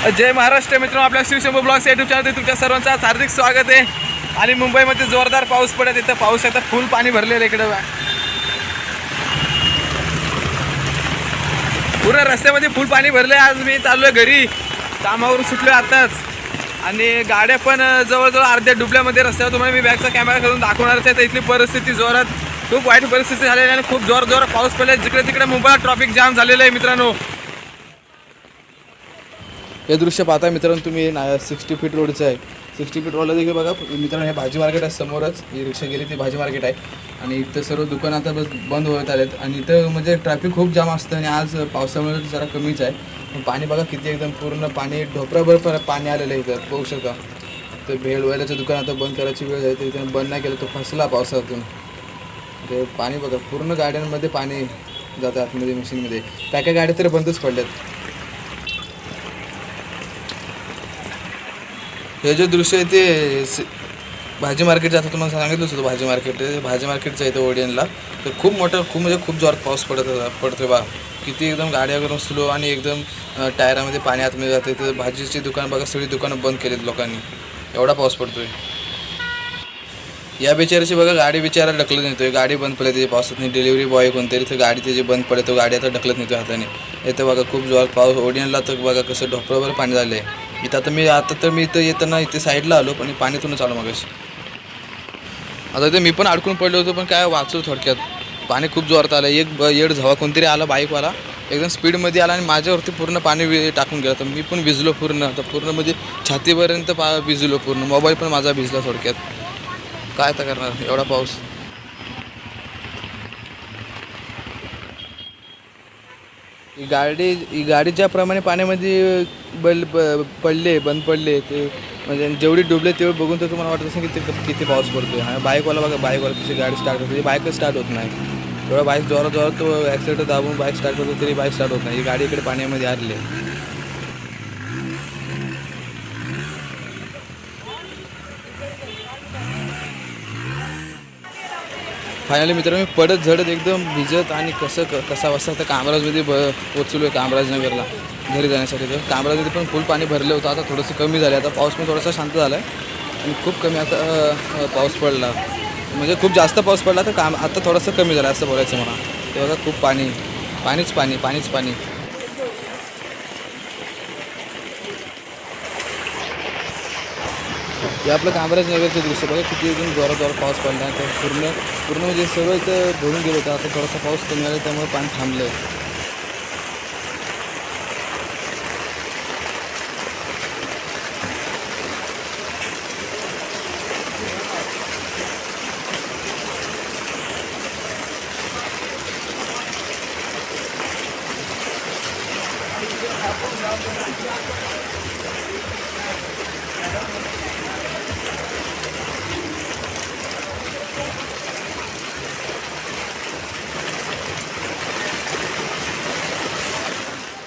जय महाराष्ट्र मित्रांनो आपल्या Shivshambhu blogs YouTube channel तुमच्या सर्वांचं हार्दिक स्वागत आहे. आणि मुंबईमध्ये जोरदार पाऊस पडत इथं पाऊस आता फुल पाणी भरलेलं आहे इकडं. पूर्ण रस्त्यामध्ये फुल पाणी भरलं आहे आज मी चाललो आहे घरी. कामावरून सुटलो आताच. आणि गाड्या पण जवळजवळ अर्ध्या डुबल्यामध्ये रस्त्यावर तुम्हाला मी बॅगचा कॅमेरा करून दाखवणारच आहे. तर इथली परिस्थिती जोरात खूप वाईट परिस्थिती झालेली आहे आणि खूप जोर जोर पाऊस पडला जिकडे तिकडे मुंबईला ट्रॉफिक जाम झालेलं आहे मित्रांनो. हे दृश्य पाहता मित्रांनो तुम्ही ना सिक्स्टी फीट रोडचं आहे. सिक्स्टी फीट रोडला देखील बघा मित्रांनो हे भाजी मार्केट आहे समोरच. ही रिक्षा गेली ती भाजी मार्केट आहे. आणि इथं सर्व दुकानं आता बस बंद होत आलेत. आणि इथं म्हणजे ट्रॅफिक खूप जाम असतं आणि आज पावसामुळे जरा कमीच आहे. पण पाणी बघा किती एकदम पूर्ण पाणी ढोपराभर पाणी आलेलं आहे इथं. पाहू शकता. तर भेळ वगैरेचं दुकान आता बंद करायची वेळ आहे तर इथं बंद नाही केलं तो फसला पावसातून. ते पाणी बघा पूर्ण गाड्यांमध्ये पाणी जातं आतमध्ये मशीनमध्ये काय काय गाड्या तर बंदच पडल्यात. हे जे दृश्य आहे ते भाजी मार्केट आता तुम्हाला सांगितलंच होतं भाजी मार्केट भाजी मार्केटचं आहे ते ओडियनला तर खूप मोठं खूप म्हणजे खूप जोरात पाऊस पडत पडतो बा. किती एकदम गाड्या वगैरे स्लो आणि एकदम टायरामध्ये पाणी आतमध्ये जाते तर भाजीची दुकान बघा सगळी दुकानं बंद केलीत लोकांनी. एवढा पाऊस पडतोय. या बिचाराची बघा गाडी बिचारा ढकलत नेतोय. गाडी बंद पडली त्याची पावसात डिलिव्हरी बॉय कोणतरी. तर गाडी त्याची बंद पडतो गाडी आता ढकलत नेतोय हाताने. येतं बघा खूप जोरात पाऊस. ओडियनला तर बघा कसं ढोपरावर पाणी झालं आहे इथं आता मी आता तर मी इथं येताना इथे साईडला आलो पण पाण्यातूनच आलो मगाशी. आता ते मी पण अडकून पडलो होतो पण काय वाचलो थोडक्यात. पाणी खूप जोरात आलं. एक ब येड झवा कोणतरी आला बाईकवाला. एकदम स्पीडमध्ये आला आणि माझ्यावरती पूर्ण पाणी टाकून गेलं. तर मी पण भिजलो पूर्ण. आता पूर्ण म्हणजे छातीपर्यंत पा भिजलो पूर्ण. मोबाईल पण माझा भिजला थोडक्यात. काय तर करणार? एवढा पाऊस. ही गाडी ही गाडी ज्याप्रमाणे पाण्यामध्ये बल ब- पडले बंद पडले ते म्हणजे जेवढी डुबले तेवढं बघून तर तुम्हाला वाटत असेल की ते किती पाऊस पडतो आहे बाईकवाला बघा बाईकवाला कशी गाडी स्टार्ट होते. बाईकच स्टार्ट होत नाही. एवढा बाईक जोरात जोरात तो ॲक्सिडेंट दाबून बाईक स्टार्ट होतो तरी बाईक स्टार्ट होत नाही. ही गाडी इकडे पाण्यामध्ये हरली फायनली मित्र मी पडत झडत एकदम भिजत आणि कसं क- कसा वाजता तर कामराजमध्ये ब पोचलो आहे कामराजनगरला घरी जाण्यासाठी. तर कामराजमध्ये पण फुल पाणी भरलं होतं. आता थोडंसं कमी झालं आता पाऊस पण थोडासा शांत झाला आहे आणि खूप कमी आता पाऊस पडला. म्हणजे खूप जास्त पाऊस पडला तर काम आता थोडंसं कमी झालं असं बोलायचं मला. तेव्हा खूप पाणी पाणीच पाणी पाणीच पाणी. हे आपलं कामराजनगरचं दृश्य बघा किती अजून जोरा जोरा पाऊस पडला तर पूर्ण पूर्ण म्हणजे सगळं इथं भरून गेलं होतं. आता थोडासा पाऊस कमी आला त्यामुळे पाणी थांबलं आहे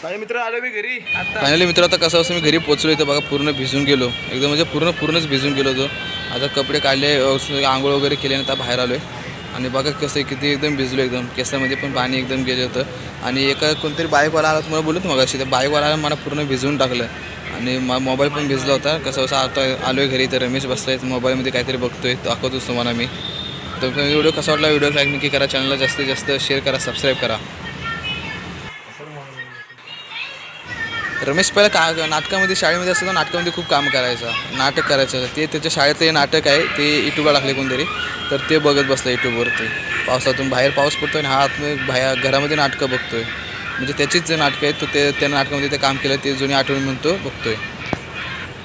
माझे मित्र आलो मी घरी. फायनली मित्र आता कसं असं मी घरी पोचलो इथं बघा पूर्ण भिजून गेलो. एकदम म्हणजे पूर्ण पूर्णच भिजून गेलो होतो. आता कपडे काढले आंघोळ वगैरे केले आता बाहेर आलो आहे आणि बघा कसं आहे, किती एकदम भिजलो एकदम. केसामध्ये पण पाणी एकदम गेलं होतं. आणि एका कोणतरी बाईकवाला आला तुम्हाला बोलत मग अशी त्या बाईकवाला मला पूर्ण भिजवून टाकलं. आणि मा मोबाईल पण भिजला होता. कसं असं आता आलो आहे घरी तर रमेश बसलाय मोबाईलमध्ये काहीतरी बघतोय दाखवतोच तुम्हाला मी. तर व्हिडिओ कसा वाटला व्हिडिओ लाईक नक्की करा चॅनलला जास्तीत जास्त शेअर करा सबस्क्राईब करा. रमेश पहिला का नाटकामध्ये शाळेमध्ये असताना नाटकामध्ये खूप काम करायचं. नाटक करायचं. ते त्याच्या शाळेत हे नाटक आहे ते यूट्यूबला टाकले कोणतरी. तर ते बघत बसलं यूट्यूबवरती पावसातून बाहेर पाऊस पडतो आणि हा आतमध्ये बाहेर घरामध्ये नाटकं बघतोय. म्हणजे त्याचीच जे नाटकं आहेत तो ते त्या नाटकामध्ये ते काम केलं ते जुनी आठवणी म्हणतो बघतोय.